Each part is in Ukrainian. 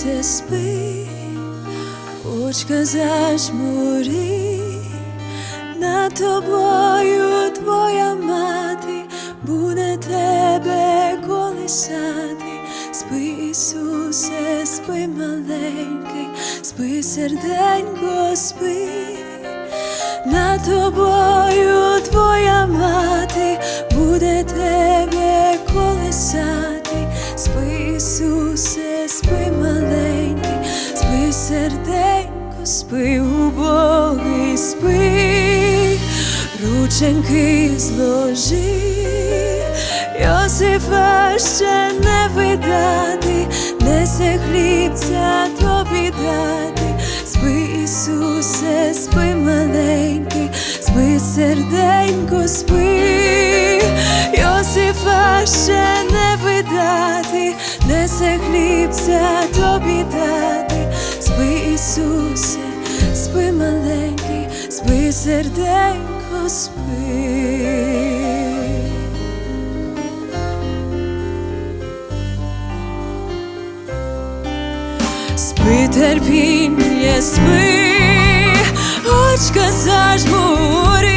Ісусе, спи, очка зажмурі, над тобою твоя мати буде тебе колисати. Спи, Ісусе, спи маленький, спи, серденько, спи. Над тобою твоя мати буде тебе колисати. Спи, Ісусе, спи убогий, спи, рученьки зложи, Йосифа ще не видати, несе хлібця тобі дати. Спи, Ісусе, спи маленький, спи, серденько, спи, Йосифа ще не видати, несе хлібця тобі дати. Серденько, спи. Спи терпіння, спи, очка зажмурі,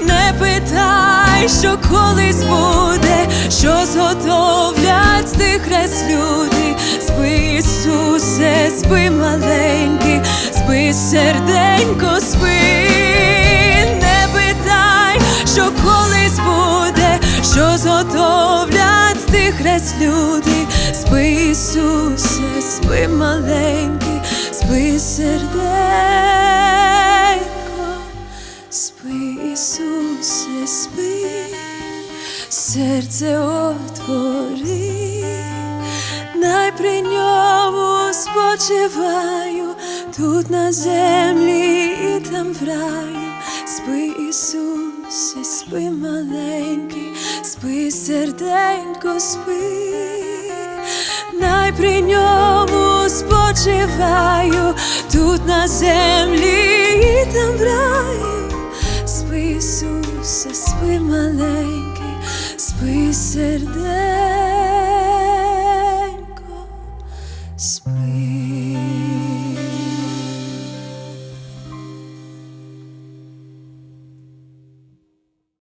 не питай, що колись буде, що зготовлять з тих люди. Спи, Ісусе, спи маленький, спи, серденько, спи, що зготовлять тих хрест люди. Спи, Ісусе, спи маленький, спи серденько, спи, Ісусе, спи, серце отвори, най при ньому спочиваю, тут на землі і там в раю. Ісусе, спи маленький, спи серденько, спи, най при ньому спочиваю тут на землі і там в раю. спи Ісусе, спи маленький, спи серденько.